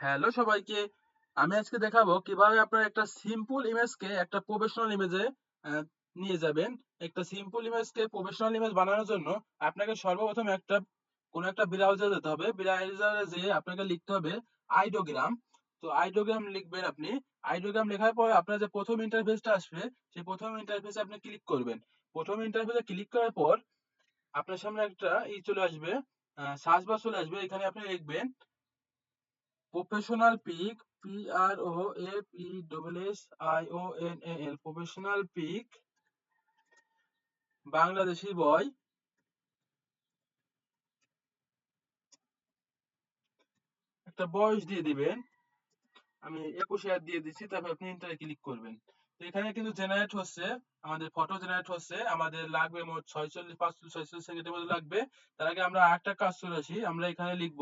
Hello সবাইকে। আমি আজকে দেখাবো কীভাবে আপনারা একটা সিম্পল ইমেজকে একটা প্রফেশনাল ইমেজে নিয়ে যাবেন। একটা সিম্পল ইমেজকে প্রফেশনাল ইমেজ বানানোর জন্য আপনাকে সর্বপ্রথম একটা, কোন একটা ব্রাউজারে যেতে হবে। ব্রাউজারে যেয়ে আপনাকে লিখতে হবে আইডোগ্রাম তো আইডোগ্রাম লিখবেন আপনি। আইডোগ্রাম লেখার পর আপনার যে প্রথম ইন্টারফেসটা আসবে, সেই প্রথম ইন্টারফেসে আপনি ক্লিক করবেন। প্রথম ইন্টারফেসে ক্লিক করার পর আপনার সামনে একটা ই চলে আসবে সার্চ বার চলে আসবে। এখানে আপনি লিখবেন professional pic P R O A P double S I O N A L professional pic Bangladeshi boy একটা বয়স দিয়ে দিবেন। আমি একুশ হাজার দিয়ে দিচ্ছি, তারপর আপনি ইন্টারে ক্লিক করবেন। এখানে কিন্তু জেনারেট হচ্ছে, আমাদের ফটো জেনারেট হচ্ছে, আমাদের লাগবে মোট ছয়চল্লিশ, পাঁচচল্লিশ, ছয়চল্লিশ সেকেন্ডের মধ্যে লাগবে। তার আগে আমরা আরেকটা কাজ চলে আসি, আমরা এখানে লিখব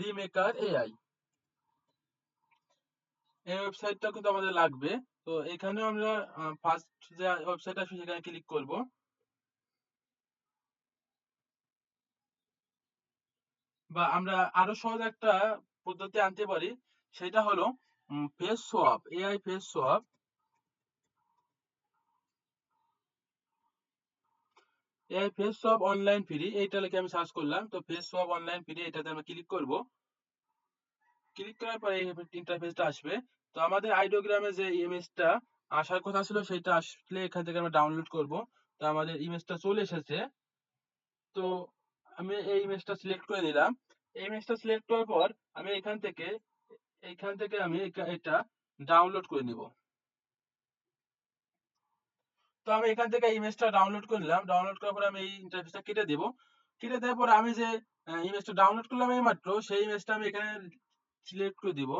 রিমেকার এআই এই ওয়েবসাইটটা কিন্তু আমাদের লাগবে। তো এখানে আমরা ফার্স্ট যে ওয়েবসাইট আছে সেখানে ক্লিক করব। বা আমরা আরও সহজ একটা পদ্ধতি আনতে পারি, সেটা হলো face swap AI face swap AI face swap online free এইটা লিখে আমি সার্চ করলাম। তো ফেস সোয়াপ অনলাইন ফ্রি এটাতে আমি ক্লিক করব। ক্লিক করার পরে ইন্টারফেসটা আসবে। তো আমাদের আইডিওগ্রামে যে ইমেজটা আসার কথা ছিল, সেটা আসলে এখান থেকে আমরা ডাউনলোড করব। তো আমাদের ইমেজটা চলে এসেছে। তো আমি এই ইমেজটা সিলেক্ট করে নিলাম। এই ইমেজটা সিলেক্ট করার পর আমি এখান থেকে এখান থেকে আমি এটা ডাউনলোড করে নিব। তো আমি এখান থেকে ইমেজটা ডাউনলোড করে নিলাম। ডাউনলোড করার পর আমি এই ইন্টারফেসটা কেটে দেব। কেটে দেওয়ার পর আমি যে ইমেজটা ডাউনলোড করলাম এই মাত্র সেই ইমেজটা আমি এখানে সিলেক্ট করে দিব।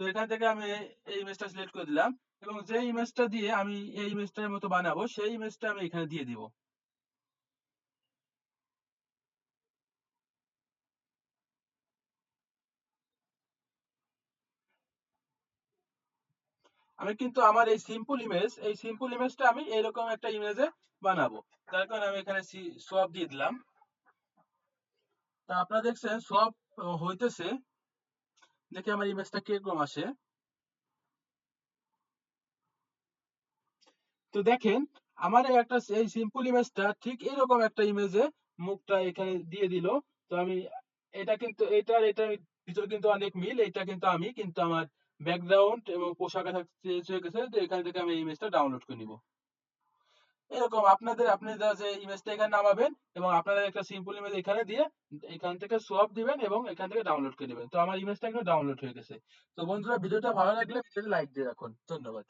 তো এখান থেকে আমি এই ইমেজটা সিলেক্ট করে দিলাম এবং যে ইমেজটা দিয়ে আমি এই ইমেজটার মতো বানাবো, সেই ইমেজটা আমি এখানে দিয়ে দিব। আমি কিন্তু আমার এই সিম্পল ইমেজ এই সিম্পল ইমেজটা আমি এরকম একটা ইমেজে বানাবো। তার কারণে আমি এখানে সোয়াপ দিয়ে দিলাম। তা আপনারা দেখছেন সোয়াপ হইতেছে। দেখি আমার ইমেজটা কীরকম আসে। তো দেখেন, আমার একটা এই সিম্পল ইমেজটা ঠিক এরকম একটা ইমেজে মুখটা এখানে দিয়ে দিল। তো আমি, এটা কিন্তু এটার এটার ভিতরে কিন্তু অনেক মিল, এটা কিন্তু আমি, কিন্তু আমার ব্যাকগ্রাউন্ড এবং পোশাক চেঞ্জ হয়ে গেছে তো এখান থেকে আমি এই ইমেজটা ডাউনলোড করে নিব। এরকম আপনাদের, আপনি যে ইমেজটা এখানে নামাবেন এবং আপনারা একটা সিম্পল ইমেজ এখানে দিয়ে এখান থেকে সোয়াপ দিবেন এবং এখান থেকে ডাউনলোড করে নেবেন তো আমার ইমেজটা এখানে ডাউনলোড হয়ে গেছে। তো বন্ধুরা, ভিডিওটা ভালো লাগলে ভিডিওটা লাইক দিয়ে রাখুন। ধন্যবাদ।